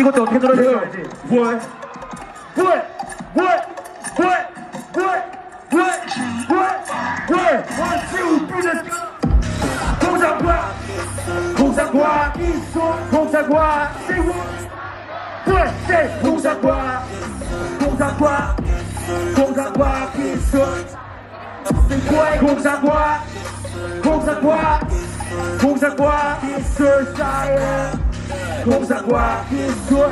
이것도 어떻게 들어야? What? What? What? What? One, two, three, let's go! 공상과 공상과 공상과? What? Say 공상과 공상과 공상과 기술? 공상과 공상과 공상과 기술 사이에 공상과 기술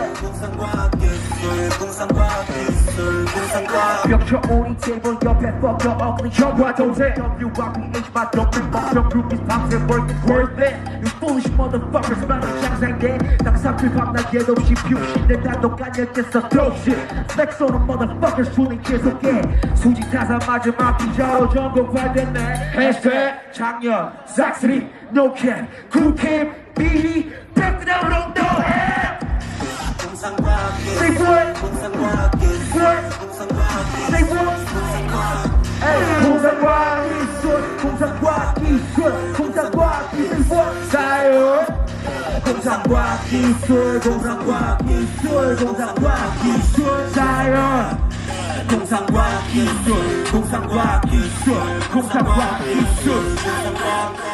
벽쳐 오니 테이블 옆에 the ugly 형과 동생 WRPH 맛없는 먹던 groupies 밤새 work it worth it You foolish motherfuckers 많은 장생대 낙사필 밤낮 없이 피우신데 나도 까녔겠어 dope shit Flex on the motherfuckers 손이 계속해 수직 타사 마지막 피자로 전국 발됐네 Hashtag 작년 싹쓸이 no cap 쿨캠 비리 엉덩해 Say what? Say what? 공상과 기술, 공상과 기술, 공상과 기술? 사연. 공상과 기술, 공상과 기술, 공상과 기술, 사연. 공상과 기술, 공상과 기술, 공상과 기술.